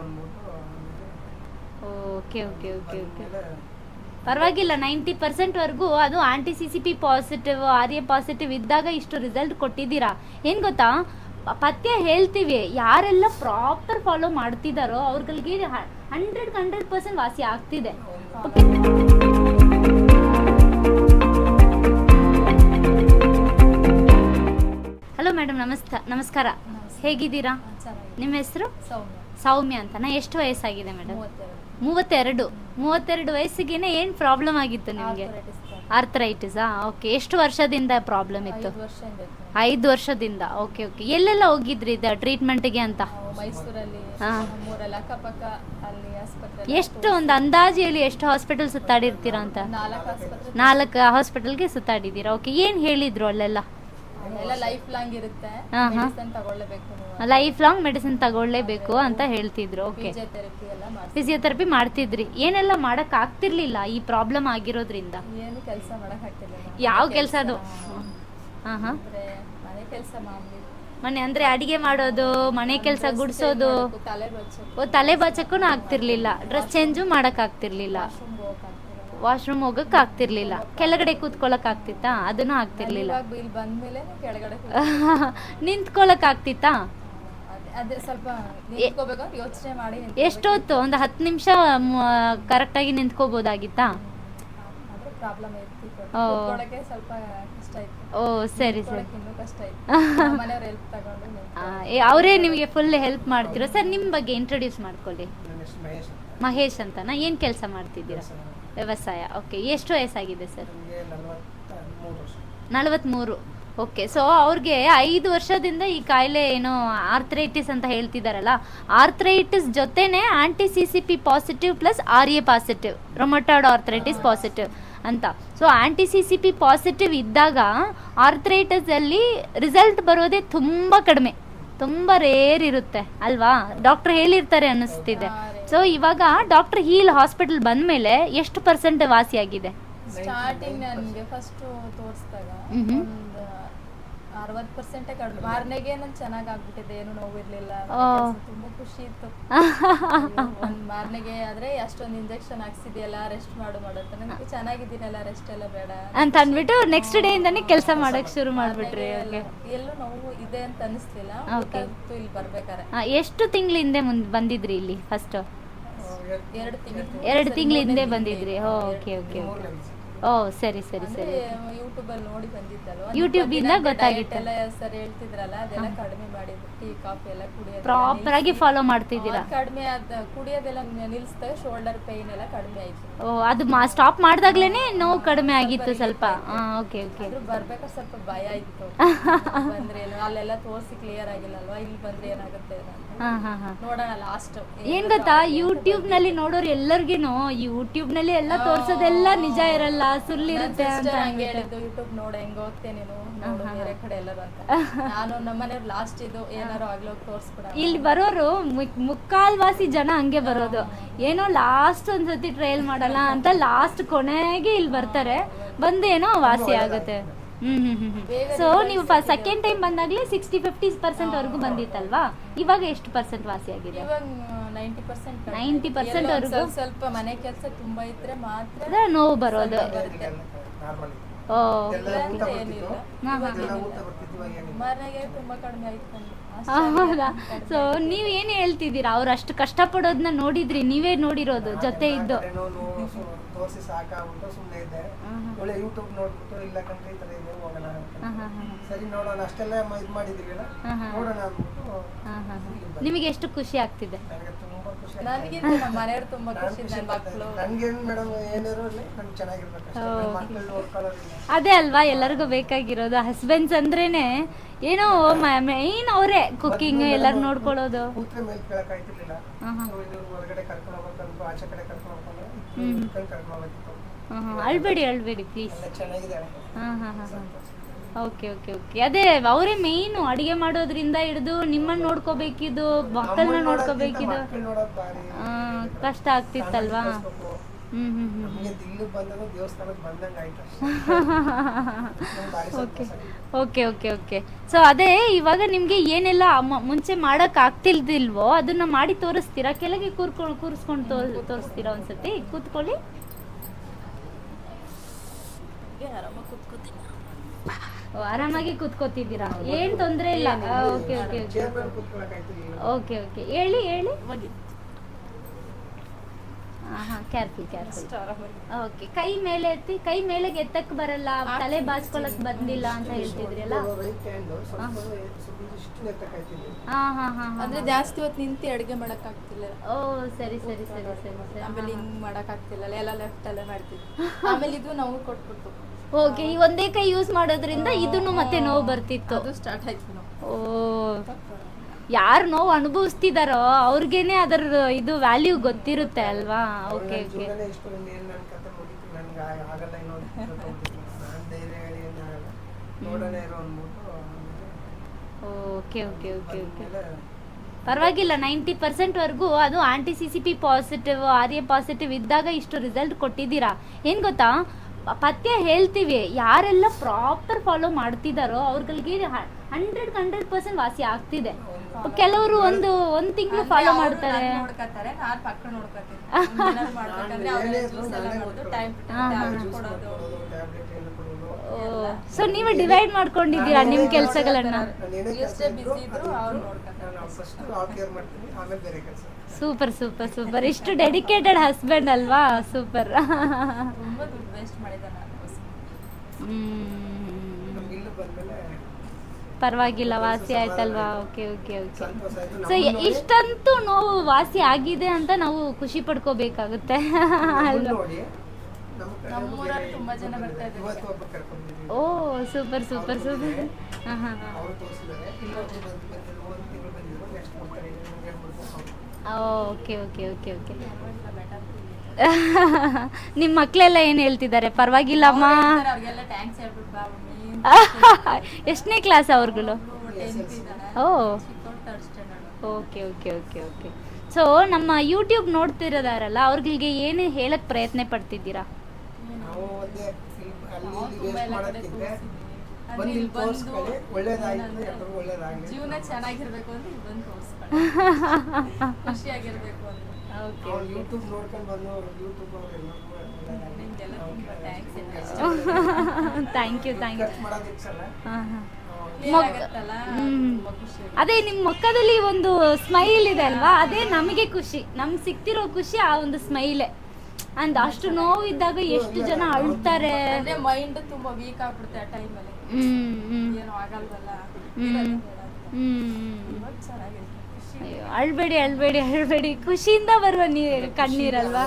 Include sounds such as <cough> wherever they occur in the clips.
ಅಂದ್ಬಿಟ್ಟು okay okay okay okay ಪರವಾಗಿಲ್ಲ ninety ಪರ್ಸೆಂಟ್ವರೆಗೂ ಅದು anti C C P positive R A positive ಇದ್ದಾಗ ಇಷ್ಟು ರಿಸಲ್ಟ್ ಕೊಟ್ಟಿದ್ದೀರಾ. ಏನು ಗೊತ್ತಾ? ಪಥ್ಯ ಹೇಳ್ತೀವಿ ಯಾರೆಲ್ಲ ಪ್ರಾಪರ್ ಫಾಲೋ ಮಾಡ್ತಿದ್ದಾರೋ ಅವ್ರಿಗೆ ಹಂಡ್ರೆಡ್ ಹಂಡ್ರೆಡ್ ಪರ್ಸೆಂಟ್ ವಾಸಿ ಆಗ್ತಿದೆ. ಹಲೋ ಮೇಡಮ್ ನಮಸ್ತ ನಮಸ್ಕಾರ. ಹೇಗಿದ್ದೀರಾ? ನಿಮ್ಮ ಹೆಸರು? ಸೌಮ್ಯ. ಸೌಮ್ಯ ಅಂತನಾ ಎಷ್ಟು ವಯಸ್ಸಾಗಿದೆ ಮೇಡಮ್ ಮೂವತ್ತೆರಡು. ಮೂವತ್ತೆರಡು. ವಯಸ್ಸಿಗೆನೆ ಏನು ಪ್ರಾಬ್ಲಮ್ ಆಗಿತ್ತು ನಿಮಗೆ? ಆರ್ಥರೈಟಿಸ್ ಓಕೆ ಎಷ್ಟು ವರ್ಷದಿಂದ ಪ್ರಾಬ್ಲಮ್ ಇತ್ತು? ಐದು ವರ್ಷದಿಂದ ಓಕೆ ಓಕೆ ಎಲ್ಲೆಲ್ಲ ಹೋಗಿದ್ರಿ ಇದು ಟ್ರೀಟ್ಮೆಂಟ್ಗೆ ಅಂತ? ಎಷ್ಟು ಒಂದು ಅಂದಾಜು ಹೇಳಿ ಎಷ್ಟು ಹಾಸ್ಪಿಟಲ್ ಸುತ್ತಾಡಿರ್ತೀರಾ ಅಂತ? ನಾಲ್ಕು ಹಾಸ್ಪಿಟಲ್ಗೆ ಸುತ್ತಾಡಿದ್ದೀರಾ? ಓಕೆ ಏನು ಹೇಳಿದ್ರು ಅಲ್ಲೆಲ್ಲ? ಎಲ್ಲ ಲೈಫ್ ಲಾಂಗ್ ಇರುತ್ತೆ ಹಾ, ಹಾ. ಮೆಡಿಸನ್ ಲೈಫ್ ಲಾಂಗ್ ಮೆಡಿಸಿನ್ ತಗೊಳ್ಳೇಬೇಕು ಅಂತ ಹೇಳ್ತಿದ್ರು. ಓಕೆ ಫಿಸಿಯೋಥೆರಪಿ ಎಲ್ಲ ಮಾಡ್ಸಿ ಫಿಸಿಯೋಥೆರಪಿ ಮಾಡ್ತಿದ್ರಿ. ಏನೆಲ್ಲ ಮಾಡಕ್ ಆಗ್ತಿರ್ಲಿಲ್ಲ ಈ ಪ್ರಾಬ್ಲಮ್ ಆಗಿರೋದ್ರಿಂದ? ಏನು ಕೆಲಸ ಮಾಡಕ್ ಯಾವ ಕೆಲಸದು? ಹಾ ಹಾ ಅಂದ್ರೆ ಮನೆ ಕೆಲಸ ಮಾಮೂಲಿ ಮನೆ ಅಂದ್ರೆ ಅಡಿಗೆ ಮಾಡೋದು ಮನೆ ಕೆಲಸ ಗುಡ್ಸೋದು. ತಲೆ ಬಚ್ಚಕ್ಕೂ ಆಗ್ತಿರ್ಲಿಲ್ಲ. ಡ್ರೆಸ್ ಚೇಂಜು ಮಾಡಕ್ ಆಗ್ತಿರ್ಲಿಲ್ಲ. ವಾಶ್ರೂಮ್ ಹೋಗಕ್ ಆಗ್ತಿರ್ಲಿಲ್ಲ. ಕೆಳಗಡೆ ಕೂತ್ಕೊಳಕ್ ಆಗ್ತಿತ್ತಾ? ಅದನ್ನು ಆಗ್ತಿರ್ಲಿಲ್ಲ. ಇವಾಗ ಇಲ್ಲಿ ಬಂದ್ಮೇಲೆ ಕೆಳಗಡೆ <laughs> ನಿಂತ್ಕೊಳಕ್ ಆಗ್ತಿತ್ತಾ? ಅದೇ- ಅದೇ ಸ್ವಲ್ಪ ನಿಂತ್ಕೋಬೇಕು ಯೋಚನೆ ಮಾಡಿ ನಿಂತ್ಕೋಬೇಕು. ಎಷ್ಟೊತ್ತು? ಒಂದು ಹತ್ತು ನಿಮಿಷ ಕರೆಕ್ಟಾಗಿ ಆಗಿ ನಿಂತ್ಕೋಬಹುದಾಗಿತ್ತ ಪ್ರಾಬ್ಲಮ್ ಇತ್ತು. ಓ. ಸ್ವಲ್ಪ ಕಷ್ಟ ಇತ್ತು. ಓ ಸರಿ ಸರಿ. ಇನ್ನೂ ಕಷ್ಟ ಇತ್ತು. <laughs> ಮನೆಯವ್ರ ಹೆಲ್ಪ್ ತಗೊಂಡು ನಿಂತ್ಕೊಂಡೆ. ಅವರೇ ನಿಮಗೆ ಫುಲ್ ಹೆಲ್ಪ್ ಮಾಡ್ತಿರೋ. ಸರ್ ನಿಮ್ಮ ಬಗ್ಗೆ ಇಂಟ್ರೊಡ್ಯೂಸ್ ಮಾಡ್ಕೊಳ್ಳಿ. ಮಹೇಶ್ ಅಂತ. ಮಹೇಶ್ ಅಂತನಾ? ಏನು ಕೆಲಸ ಮಾಡ್ತಿದ್ದೀರಾ? ವ್ಯವಸಾಯ. ಓಕೆ ಎಷ್ಟು ವಯಸ್ಸಾಗಿದೆ ಸರ್ ನಲವತ್ತ್ಮೂರು ಓಕೆ ಸೊ ಅವ್ರಿಗೆ ಐದು ವರ್ಷದಿಂದ ಈ ಕಾಯಿಲೆ ಏನೋ ಆರ್ಥ್ರೈಟಿಸ್ ಅಂತ ಹೇಳ್ತಿದಾರಲ್ಲ ಆರ್ಥ್ರೈಟಿಸ್ ಜೊತೆನೆ anti C C P positive plus R A positive ರೊಮೊಟಾಡ್ arthritis positive ಅಂತ. So anti C C P positive ಇದ್ದಾಗ ಆರ್ಥರೈಟಿಸ್ ಅಲ್ಲಿ ರಿಸಲ್ಟ್ ಬರೋದೇ ತುಂಬ ಕಡಿಮೆ ತುಂಬ ರೇರ್ ಇರುತ್ತೆ ಅಲ್ವಾ? ಡಾಕ್ಟರ್ ಹೇಳಿರ್ತಾರೆ ಅನ್ನಿಸ್ತಿದೆ. ಸೊ ಇವಾಗ ಡಾಕ್ಟರ್ ಹೀಲ್ ಹಾಸ್ಪಿಟಲ್ ಬಂದಮೇಲೆ ಎಷ್ಟು ಪರ್ಸೆಂಟ್ ವಾಸಿಯಾಗಿದೆ? ಸ್ಟಾರ್ಟಿಂಗ್ ನನಗೆ ಫಸ್ಟ್ ತೋರಿಸಿದಾಗ ಮ್ಹೂ. ಒಂದು ಅರವತ್ತು ಪರ್ಸೆಂಟ್ ಕಡಿಮೆ. ಮಾರನೆಗೆ ನನ್ ಚೆನ್ನಾಗ್ ಆಗ್ಬಿಟ್ಟಿದೆ ಏನು ನೋವಿರ್ಲಿಲ್ಲ. ಓ. ತುಂಬಾ ಖುಷಿ ಇತ್ತು. ಒಂದ್ ಮಾರನೆಗೆ ಆದ್ರೆ ಅಷ್ಟೊಂದು ಇಂಜೆಕ್ಷನ್ ಹಾಕ್ಸಿದ್ಯಲ್ಲ ರೆಸ್ಟ್ ಮಾಡು ಮಾಡುತ್ತೆ ಅಂತ. ನನಗೆ ಚೆನ್ನಾಗಿದ್ದೀನಲ್ಲ ರೆಸ್ಟ್ ಎಲ್ಲ ಬೇಡ ಅಂತ. ಅಂದ್ಬಿಟ್ಟು ನೆಕ್ಸ್ಟ್ ಡೇ ಇಂದಾನೆ ಕೆಲಸ ಮಾಡಕ್ ಶುರು ಮಾಡ್ಬಿಟ್ರಿ ಮಾರ್ನೆಗೆ ಓಕೆ ಎಲ್ಲ- ಎಲ್ಲೂ ನೋವು ಇದೆ ಅಂತ ಅನಿಸ್ಲಿಲ್ಲ Okay. ಗೊತ್ತಾಗ್ತು ಇಲ್ಲಿ ಬರ್ಬೇಕಾರೆ ಎಷ್ಟು ತಿಂಗಳ ಹಿಂದೆ ಮುಂದ್ ಬಂದಿದ್ರಿ ಇಲ್ಲಿ ಫಸ್ಟ್ ಎರಡು ತಿಂಗಳು ಹಿಂದೆ ಬಂದಿದ್ರಿ. ಓಕೆ ಓಕೆ ದಿವಸ ಓ ಸರಿ ಸರಿ ಸರಿ. ಯೂಟ್ಯೂಬ್ ಅಲ್ಲಿ ನೋಡಿ ಬಂದಿದ್ದಲ್ವಾ? ಯೂಟ್ಯೂಬ್ ಇಂದ ಗೊತ್ತಾಗಿತ್ತು. ಎಲ್ಲ ಸರ್ ಹೇಳ್ತಿದ್ರಲ್ಲ ಅದೆಲ್ಲ ಕಡಿಮೆ ಮಾಡಿದ್ರು ಟೀ ಕಾಫಿ ಎಲ್ಲ ಕುಡಿಯೋದು ಪ್ರಾಪರ್ ಆಗಿ ಫಾಲೋ ಮಾಡ್ತಿದ್ದೀರಾ? ಕಡಿಮೆ ಆದ ಕುಡಿಯೋದೆಲ್ಲ ನಿಲ್ಸಿದಾಗ ಶೋಲ್ಡರ್ ಪೇನ್ ಎಲ್ಲ ಕಡಿಮೆ ಆಯ್ತು. ಓ ಅದು ಸ್ಟಾಪ್ ಮಾಡಿದಾಗ್ಲೇನೆ ನೋವು ಕಡಿಮೆ ಆಗಿತ್ತು ಸ್ವಲ್ಪ. ಓಕೆ ಓಕೆ ಆದ್ರೂ ಬರ್ಬೇಕಾದ್ರೆ ಸ್ವಲ್ಪ ಭಯ ಇತ್ತು <laughs> ಬಂದ್ರೆ ಏನು ಅಲ್ಲೆಲ್ಲ ತೋರಿಸಿ ಕ್ಲಿಯರ್ ಆಗಿಲ್ಲಲ್ವಾ? ಇಲ್ಲಿ ಬಂದ್ರೆ ಏನಾಗುತ್ತೆ ನೋಡೋಣ ಲಾಸ್ಟ್ ಏನ್ ಗೊತ್ತಾ? ಯೂಟ್ಯೂಬ್ನಲ್ಲಿ ನೋಡೋರು ಎಲ್ಲರಿಗೂ ಯೂಟ್ಯೂಬ್ನಲ್ಲಿ ಎಲ್ಲ ತೋರ್ಸೋದೆಲ್ಲ ನಿಜ ಇರಲ್ಲ. ಸುಳ್ಳಿರುತ್ತೆ ಅಂತ ಹಂಗೆ ಹೇಳಿದ್ದು ಯೂಟ್ಯೂಬ್ ನೋಡ ಹೆಂಗ್ ಹೋಗ್ತೇನೆ ನೀನು? ನೋಡು ಬೇರೆ ಕಡೆ ಎಲ್ಲರೂ ಅಂತ. <laughs> ನಾನು ನಮ್ಮನೆಯವ್ರು ಲಾಸ್ಟ್ ಇದು ಏನಾರು ಆಗ್ಲೋಗಿ ತೋರ್ಸ್ಬಿಡ ಇಲ್ಲಿ ಬರೋರು ಮುಕ್- ಮುಕ್ಕಾಲ್ವಾಸಿ ಜನ ಹಂಗೆ ಬರೋದು. ಏನೋ ಲಾಸ್ಟ್ ಒಂದ್ಸತಿ ಟ್ರೈಲ್ ಮಾಡಲ್ಲ ಅಂತ ಲಾಸ್ಟ್ ಕೊನೆಗೆ ಇಲ್ಲಿ ಬರ್ತಾರೆ. ಬಂದು ಏನೋ ವಾಸಿ ಆಗುತ್ತೆ. ಸೊ ನೀವು ಸೆಕೆಂಡ್ ಟೈಮ್ ಬಂದಾಗ್ಲೇ ಸಿಕ್ಸ್ಟಿ ಫಿಫ್ಟಿ ಪರ್ಸೆಂಟ್ ವರೆಗೂ ಬಂದಿತ್ತಲ್ವಾ? ಇವಾಗ ಎಷ್ಟು ಪರ್ಸೆಂಟ್ ವಾಸಿ ಆಗಿದೆ? ನೈಂಟಿ ಪರ್ಸೆಂಟ್ 90% ವರೆಗೂ? ಸ್ವಲ್ಪ ಮನೆ ಕೆಲಸ ತುಂಬಾ ಇದ್ರೆ ಮಾತ್ರ ನೋವು ಬರೋದು. ಹೌದಾ? ಸೊ ನೀವ್ ಏನ್ ಹೇಳ್ತಿದ್ದೀರಾ? ಅವ್ರು ಅಷ್ಟು ಕಷ್ಟಪಡೋದನ್ನ ನೋಡಿದ್ರಿ ನೀವೇ ನೋಡಿರೋದು ಜೊತೆ ಇದ್ದು. ತೋರಿಸಿ ಸಾಕಾಗ್ಬಿಟ್ಟು ಸುಮ್ಮನೆ ಇದ್ದೆ. ಒಳ್ಳೆ ಯೂಟ್ಯೂಬ್ ನೋಡ್ಬಿಟ್ಟು ಇಲ್ಲ ಕಂಡ್ರೆ ಈ ಥರ ಇದೆ ಹೋಗೋಣ ಅಂತ ಹಾ, ಹಾ, ಹಾ, ಸರಿ ನೋಡೋಣ. ಅಷ್ಟೆಲ್ಲ ಇದು ಮಾಡಿದ್ರಿಲ್ಲ ಹಾ, ಹಾ. ನೋಡೋಣ ಅಂದ್ಬಿಟ್ಟು ಹಾ, ಹಾ, ಹಾ. ನಿಮಗೆ ಎಷ್ಟು ಖುಷಿ ಆಗ್ತಿದೆ? ನನಗಿಂತ ನಮ್ಮ ಮನೆಯವ್ರು ತುಂಬಾ ಖುಷಿ ಖುಷಿ ನನ್ನ ಮಕ್ಕಳು? ಇದ್ದೀನಿ. ನನ್ಗೇನ್ ಮೇಡಮ್ ಏನಿರೋ ಇರ್ಲಿ ನನ್ಗೆ ಚೆನ್ನಾಗಿರ್ಬೇಕು ಅಷ್ಟೇ. ನನ್ನ ಮಕ್ಕಳು ನೋಡ್ಕೊಳ್ಳೋದಿಲ್ಲ ಅದೇ ಅಲ್ವಾ ಎಲ್ಲರಿಗೂ ಬೇಕಾಗಿರೋದು. ಹಸ್ಬೆಂಡ್ಸ್ ಅಂದ್ರೇನೆ ಏನೋ ಮೇನ್ ಅವರೇ ಕುಕ್ಕಿಂಗ್ ಎಲ್ಲರೂ ನೋಡ್ಕೊಳ್ಳೋದು. ಕೂತ್ರೆ ಮೇಲೆ ಕೇಳಕ್ ಆಯ್ತಿರ್ಲಿಲ್ಲ. ಹೊರಗಡೆ ಕರ್ಕೊಂಡು ಹೋಗ್ಬೇಕು ಆಚೆ ಕಡೆ ಕರ್ಕೊಂಡು ಕರ್ಕೊಂಡು. ಅಳ್ಬೇಡಿ ಅಳ್ಬೇಡಿ ಪ್ಲೀಸ್ ಚೆನ್ನಾಗಿದ್ದಾಳೆ. ಹಾ ಹಾ ಹಾ ಓಕೆ ಓಕೆ ಓಕೆ. ಅದೇ ಅವರೇ ಮೇಯ್ನು ಅಡಿಗೆ ಮಾಡೋದ್ರಿಂದ ಹಿಡಿದು ನಿಮ್ಮನ್ನ ನೋಡ್ಕೋಬೇಕಿದ್ದು ಮಕ್ಕಳನ್ನ ನೋಡ್ಕೋಬೇಕಿದ್ದು ಕಷ್ಟ ಆಗ್ತಿತ್ತಲ್ವಾ. ಹ್ಮ್ ಹ್ಮ್ <laughs> okay okay okay okay. So ಅದೇ ಇವಾಗ ನಿಮ್ಗೆ ಏನೆಲ್ಲ ಮುಂಚೆ ಮಾಡಕ್ ಆಗ್ತಿಲ್ದಿಲ್ವೋ ಅದನ್ನ ಮಾಡಿ ತೋರಿಸ್ತೀರಾ? ಕೆಳಗೆ ಕೂರ್ಕೊಂಡು ಕೂರಿಸ್ಕೊಂಡು ತೋರಿಸ್ತೀರಾ ಒಂದ್ಸತಿ? ಕೂತ್ಕೊಳ್ಳಿ ಆರಾಮಾಗಿ ಕೂತ್ಕೋತೀನಿ ಓ, ಆರಾಮಾಗಿ ಕೂತ್ಕೋತಿದ್ದೀರಾ? ಏನ್ ತೊಂದ್ರೆ ಇಲ್ಲ? Okay okay. Okay okay. ಹೇಳಿ ಹೇಳಿ. ಹಾಂ ಕೇರ್ಫುಲ್ ಕೇರ್ಫುಲ್ ಓಕೆ ಕೈ ಮೇಲೆ ಎತ್ತಿ ಕೈ ಮೇಲೆ ಎತ್ತಕ್ ಬರಲ್ಲ ತಲೆ ಬಾಚ್ಕೊಳಕ್ ಬಂದಿಲ್ಲ ಅಂತ ಹೇಳ್ತಿದ್ರಲ್ಲ? ಹಾ ಹಾ ಹಾ ಅಂದ್ರೆ ಜಾಸ್ತಿ ಹೊತ್ತು ನಿಂತು ಅಡುಗೆ ಮಾಡಕ್ ಆಗ್ತಿಲ್ಲ ಓ ಸರಿ ಸರಿ ಸರಿ ಸರಿ ಸರಿ. ಆಮೇಲೆ ಹಿಂಗ್ ಮಾಡಕ್ ಆಗ್ತಿಲ್ಲ ಎಲ್ಲ ಲೆಫ್ಟ್ ಅಲ್ಲೇ ಮಾಡ್ತಿದ್ವಿ ಆಮೇಲೆ ಇದು ನೋವು ಕೊಟ್ಬಿಟ್ಟು. ಓಕೆ ಈ ಒಂದೇ ಕೈ ಯೂಸ್ ಮಾಡೋದ್ರಿಂದ ಇದನ್ನು ಮತ್ತೆ ನೋವು ಬರ್ತಿತ್ತು. ಅದು ಸ್ಟಾರ್ಟ್ ಆಯ್ತು ನಾವು. ಓ. ಯಾರು ನೋವು ಅನುಭವಿಸ್ತಿದಾರೋ ಅವ್ರಿಗೇನೆ ಅದರ ಇದು ವ್ಯಾಲ್ಯೂ ಗೊತ್ತಿರುತ್ತೆ ಅಲ್ವಾ? Okay okay okay okay okay okay ಪರವಾಗಿಲ್ಲ ನೈಂಟಿ ಪರ್ಸೆಂಟ್ವರೆಗೂ ಅದು anti C C P positive R A positive ಇದ್ದಾಗ ಇಷ್ಟು ರಿಸಲ್ಟ್ ಕೊಟ್ಟಿದ್ದೀರಾ. ಏನು ಗೊತ್ತಾ? ಪಥ್ಯ ಹೇಳ್ತೀವಿ. ಯಾರೆಲ್ಲ ಪ್ರಾಪರ್ ಫಾಲೋ ಮಾಡ್ತಿದ್ದಾರೋ ಅವ್ರಿಗೆ ಹಂಡ್ರೆಡ್ ಹಂಡ್ರೆಡ್ ಪರ್ಸೆಂಟ್ ವಾಸಿ ಆಗ್ತಿದೆ. ಕೆಲವರು ಒಂದು ಒಂದು ತಿಂಗಳು ಫಾಲೋ ಮಾಡ್ತಾರೆ. ನೋಡ್ಕೊತಾರೆ ನಾನ್ ಪಕ್ಕ ನೋಡ್ಕೊತೀನಿ. <laughs> ಏನಾದ್ರು ಮಾಡ್ಬೇಕಂದ್ರೆ ಅವ್ರೇ ಜ್ಯೂಸ್ ಎಲ್ಲ ಮಾಡೋದು ಟೈಮ್ ಹಾ, ಹಾ. ಕೊಡೋದು. ಕೊಡೋದು ಟ್ಯಾಬ್ಲೆಟ್ ಎಲ್ಲ ಕೊಡೋದು. ಸೊ ನೀವೇ ಡಿವೈಡ್ ಮಾಡ್ಕೊಂಡಿದ್ದೀರಾ ನಿಮ್ಮ ಕೆಲಸಗಳನ್ನ? Super super super. ಇಷ್ಟು ಡೆಡಿಕೇಟೆಡ್ ಹಸ್ಬೆಂಡ್ ಅಲ್ವಾ? ಸೂಪರ್. ತುಂಬಾ ಪರವಾಗಿಲ್ಲ ವಾಸಿ ಆಯ್ತಲ್ವಾ? ಓಕೆ ಓಕೆ ಓಕೆ ಸೊ ಇಷ್ಟಂತೂ ನೋವು ವಾಸಿ ಆಗಿದೆ ಅಂತ ನಾವು ಖುಷಿ ಪಡ್ಕೋಬೇಕಾಗುತ್ತೆ. ಓ ಸೂಪರ್ ಸೂಪರ್ ಸೂಪರ್ ಹಾಂ ಹಾಂ ಹಾಂ. ಅವರು ತೋರಿಸಿದ್ದಾರೆ. ಇನ್ನೊಬ್ರು ಬಂದು ಒಂದು ತಿಂಗಳು ಬಂದಿದ್ರು. ನೆಕ್ಸ್ಟ್ ಬರ್ತಾರೆ ಓಕೆ ಓಕೆ ಓಕೆ ಓಕೆ ನಿಮ್ಮ ಮಕ್ಕಳೆಲ್ಲ ಏನು ಹೇಳ್ತಿದ್ದಾರೆ? ಪರವಾಗಿಲ್ಲಮ್ಮ. <laughs> ಎಷ್ಟನೇ ಕ್ಲಾಸ್ ಅವ್ರುಗಳು? ಓ. Okay okay okay okay so ನಮ್ಮ ಯೂಟ್ಯೂಬ್ ನೋಡ್ತಿರೋದಾರಲ್ಲ ಅವ್ರಿಗೆ ಏನು ಹೇಳಕ್ ಪ್ರಯತ್ನ ಪಡ್ತಿದ್ದೀರಾ? ಜೀವನ ಚೆನ್ನಾಗಿರ್ಬೇಕು ಅಂತ <laughs> ಖುಷಿಯಾಗಿರ್ಬೇಕು. ಅವ್ರು ಯೂಟ್ಯೂಬ್ ನೋಡ್ಕೊಂಡು ಬಂದು ಯೂಟ್ಯೂಬ್ ಅವ್ರು ಎಲ್ಲರಿಗೂ ನಿಮ್ಗೆಲ್ಲ ತುಂಬಾ thanks thank you thank you ಖರ್ಚು ಮಾಡೋದಿಕ್ಸಲ್ಲ ಹಾಂ ಹಾಂ. ಖುಷಿ ಅದೇ ನಿಮ್ಮ ಮುಖದಲ್ಲಿ ಒಂದು ಸ್ಮೈಲ್ ಇದೆ ಅಲ್ವಾ? ಅದೇ ನಮಗೆ ಖುಷಿ. ನಮ್ಗೆ ಸಿಕ್ತಿರೋ ಖುಷಿ ಆ ಒಂದು ಸ್ಮೈಲೇ ಅಂದ್ ಅಷ್ಟು ನೋವು ಇದ್ದಾಗ ಎಷ್ಟು ಜನ ಅಳ್ತಾರೆ? ಅಂದ್ರೆ ಮೈಂಡ್ ತುಂಬಾ ವೀಕ್ ಆಗ್ಬಿಡುತ್ತೆ ಆ ಟೈಮಲ್ಲಿ ಹ್ಮ್ ಹ್ಮ್. ಏನೋ ಆಗಲ್ವಲ್ಲ? ಹ್ಮ್. ಹ್ಮ್. ಖುಷಿ ಅಯ್ಯೋ, ಅಳ್ಬೇಡಿ ಅಳ್ಬೇಡಿ ಅಳ್ಬೇಡಿ. ಖುಷಿಯಿಂದ ಬರುವ ನೀರ್ ಕಣ್ಣೀರಲ್ವಾ?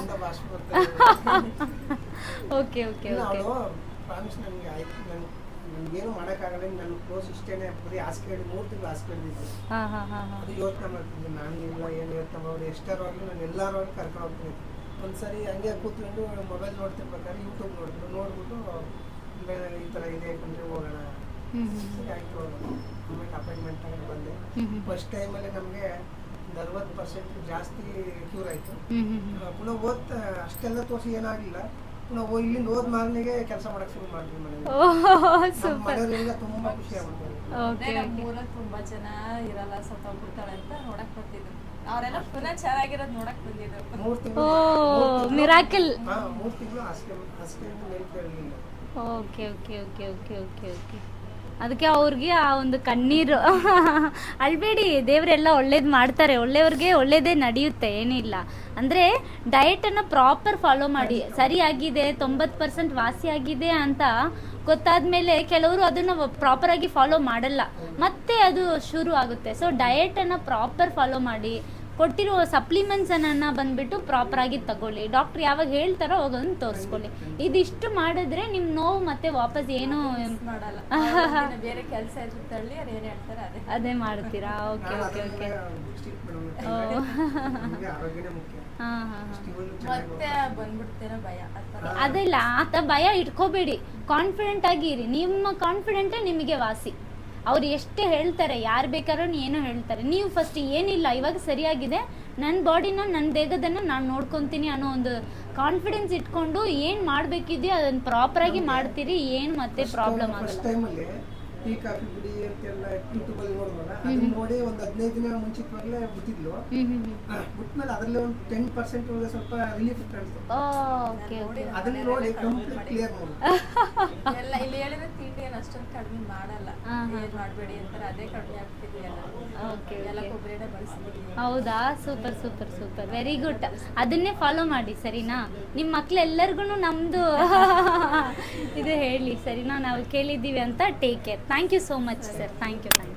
ಓಕೆ ಓಕೆ ಓಕೆ ಏನು ಮಾಡೋಕ್ಕಾಗಲ್ಲ. ನನ್ನ ಕ್ಲೋಸ್ ಇಷ್ಟೇನೆ. ಬರೀ ಹಾಸಿಗೆ ಮೂರು ತಿಂಗಳು ಹಾಸಿಗೆ ಹಾ ಹಾ ಹಾ ಹಾ. ಅದು ಯೋಚನೆ ಮಾಡ್ತಿದ್ದೆ ನಾನು ಇಲ್ಲ ಏನು ಯೋಚನೆ ಅವ್ರು ಎಷ್ಟಾರು ಆಗಲಿ ನಾನು ಎಲ್ಲರೂ ಆಗಲಿ ಕರ್ಕೊಂಡು ಹೋಗ್ತೀನಿ. ಒಂದ್ಸರಿ ಹಂಗೆ ಕೂತ್ಕೊಂಡು ಮೊಬೈಲ್ ನೋಡ್ತಿರ್ಬೇಕಾದ್ರೆ ಯೂಟ್ಯೂಬ್ ನೋಡಿದ್ರು. ನೋಡ್ಬಿಟ್ಟು ಈ ಥರ ಇದೆ ಅಂದರೆ ಹೋಗೋಣ. ಆಯಿತು ಆಮೇಲೆ ಅಪಾಯಿಂಟ್ಮೆಂಟ್ ತಗೊಂಡು ಬಂದೆ ಫಸ್ಟ್ ಟೈಮಲ್ಲಿ ನಮಗೆ ಅರವತ್ತು ಪರ್ಸೆಂಟ್ ಜಾಸ್ತಿ ಕ್ಯೂರ್ ಆಯಿತು. ಹ್ಮ್ ಹ್ಮ್ ಹ್ಮ್ ಪುನಃ ಓದ್ ಅಷ್ಟೆಲ್ಲ ತೋರಿಸಿ ಏನಾಗಲಿಲ್ಲ. ಪುನಃ ಹೋ- ಇಲ್ಲಿಂದ ಹೋದ ಮಾರನೆಗೆ ಕೆಲಸ ಮಾಡಕ್ಕೆ ಶುರು ಮಾಡಿದ್ವಿ ಮನೆಯಲ್ಲಿ ಓಹ್ ಸೂಪರ್. ಮನೆಯವರೆಲ್ಲ ತುಂಬಾ ಖುಷಿ ಆಗ್ಬಿಡ್ತಾರೆ ಊರಲ್ಲಿ ತುಂಬಾ ಜನ ಇರಲ್ಲ ಸತ್ತೋಗ್ಬಿಡ್ತಾಳೆ ಅಂತ ನೋಡಕ್ ಬರ್ತಿದ್ರು ಅವರೆಲ್ಲ ಪುನಃ ಚೆನ್ನಾಗಿರೋದ್ ನೋಡಕ್ ಬಂದಿದ್ರು. ಮೂರು ತಿಂಗಳು ಮಿರಾಕಲ್ ಮೂರು ತಿಂಗಳು okay okay okay okay okay okay. ಅದಕ್ಕೆ ಅವ್ರಿಗೆ ಆ ಒಂದು ಕಣ್ಣೀರು. <laughs> ಅಳ್ಬೇಡಿ ದೇವರೆಲ್ಲ ಒಳ್ಳೇದು ಮಾಡ್ತಾರೆ. ಒಳ್ಳೆಯವ್ರಿಗೆ ಒಳ್ಳೇದೇ ನಡೆಯುತ್ತೆ, ಏನಿಲ್ಲ. ಅಂದರೆ ಡಯಟನ್ನು ಪ್ರಾಪರ್ ಫಾಲೋ ಮಾಡಿ. ಸರಿಯಾಗಿದೆ, ತೊಂಬತ್ತು ಪರ್ಸೆಂಟ್ ವಾಸಿ ಆಗಿದೆ ಅಂತ ಗೊತ್ತಾದ್ಮೇಲೆ ಕೆಲವರು ಅದನ್ನು ಪ್ರಾಪರಾಗಿ ಫಾಲೋ ಮಾಡಲ್ಲ. ಮತ್ತೆ ಅದು ಶುರು ಆಗುತ್ತೆ. ಸೊ ಡಯಟನ್ನು ಪ್ರಾಪರ್ ಫಾಲೋ ಮಾಡಿ ಕೊಟ್ಟಿರೋ ಸಪ್ಲಿಮೆಂಟ್ಸ್ ಬಂದುಬಿಟ್ಟು ಬಂದ್ಬಿಟ್ಟು ಪ್ರಾಪರ್ ಆಗಿ ತಗೊಳ್ಳಿ. ಡಾಕ್ಟರ್ ಯಾವಾಗ ಹೇಳ್ತಾರೋ ಅವಾಗೊಂದು ತೋರಿಸ್ಕೊಳ್ಳಿ. ಇದಿಷ್ಟು ಮಾಡಿದ್ರೆ ನಿಮ್ಮ ನೋವು ಮತ್ತೆ ವಾಪಸ್ ಏನು ಮಾಡಲ್ಲ. <laughs> ಬೇರೆ ಕೆಲಸ ತಳ್ಳಿ ಏನ್ ಹೇಳ್ತಾರೆ ಅದೇ. ಅದೇ ಮಾಡ್ತೀರಾ? Okay okay okay. ಅದನ್ನೇ ಸ್ಟಿಕ್ ಓ. <laughs> ನಮಗೆ ಆರೋಗ್ಯನೇ ಮುಖ್ಯ. ಹಾಂ ಹಾಂ ಹಾಂ. ಮತ್ತೆ ಬಂದ್ಬಿಡ್ತೇನೋ ಭಯ? ಆತರ ಅದೆಲ್ಲ ಆತ ಭಯ ಇಟ್ಕೋಬೇಡಿ. ಕಾನ್ಫಿಡೆಂಟ್ ಆಗಿರಿ ನಿಮ್ಮ ಕಾನ್ಫಿಡೆಂಟೇ ನಿಮಗೆ ವಾಸಿ. ಅವ್ರು ಎಷ್ಟೇ ಹೇಳ್ತಾರೆ ಯಾರು ಬೇಕಾದ್ರೂ ಏನೋ ಹೇಳ್ತಾರೆ. ನೀವು ಫಸ್ಟ್ ಏನಿಲ್ಲ ಇವಾಗ ಸರಿಯಾಗಿದೆ. ನನ್ನ ಬಾಡಿನ ನನ್ನ ದೇಹದನ್ನು ನಾನು ನೋಡ್ಕೊತೀನಿ ಅನ್ನೋ ಒಂದು ಕಾನ್ಫಿಡೆನ್ಸ್ ಇಟ್ಕೊಂಡು ಏನು ಮಾಡಬೇಕಿದೆಯೋ ಅದನ್ನ ಪ್ರಾಪರ್ ಆಗಿ ಮಾಡ್ತೀರಿ ಏನು ಮತ್ತೆ ಪ್ರಾಬ್ಲಮ್ ಆಗುತ್ತೆ ಆಗಲ್ಲ. ಟೀ ಕಾಫಿ ಬಿಡಿ ಅಂತೆಲ್ಲ ಯೂಟ್ಯೂಬ್ ಅಲ್ಲಿ ನೋಡಿದ್ವಲ್ಲ ಅದನ್ನ ನೋಡಿ ಒಂದು ಹದಿನೈದು ದಿನ ಮುಂಚಿತವಾಗ್ಲೇ ಬಿಟ್ಟಿದ್ಲು. ಬಿಟ್ಮೇಲೆ ಅದರಲ್ಲಿ ಒಂದು ಟೆನ್ ಪರ್ಸೆಂಟ್ ಸ್ವಲ್ಪ ರಿಲೀಫ್ ಕಾಣಿಸ್ತು ಓಕೆ ಓಕೆ. ಅದನ್ನ ನೋಡಿ ಕಂಪ್ಲೀಟ್ ಕ್ಲಿಯರ್ ಮಾಡಿ. ಎಲ್ಲ ಇಲ್ಲಿ ಹೇಳಿದ್ರೆ ತಿಂಡಿ ಏನು ಅಷ್ಟೊಂದು ಕಡಿಮೆ ಮಾಡಲ್ಲ. ಏನ್ ಮಾಡಬೇಡಿ ಅಂತಾರೆ ಅದೇ ಕಡಿಮೆ ಆಗ್ತಿದೆಯಲ್ಲ ಎಲ್ಲ. ಓಕೆ ಎಲ್ಲ ಓಕೆ ಕೊಬ್ಬರಿನೇ ಬಳಸ್ತೀವಿ ಹೌದಾ? Super super super. Very good ಅದನ್ನೇ ಫಾಲೋ ಮಾಡಿ, ಸರಿನಾ? ನಿಮ್ಮ ಮಕ್ಳೆಲ್ಲರಿಗೂ ನಮ್ಮದು <laughs> ಇದು ಹೇಳಿ, ಸರಿನಾ? ನಾವು ಕೇಳಿದ್ದೀವಿ ಅಂತ take care thank you so much sir thank thank you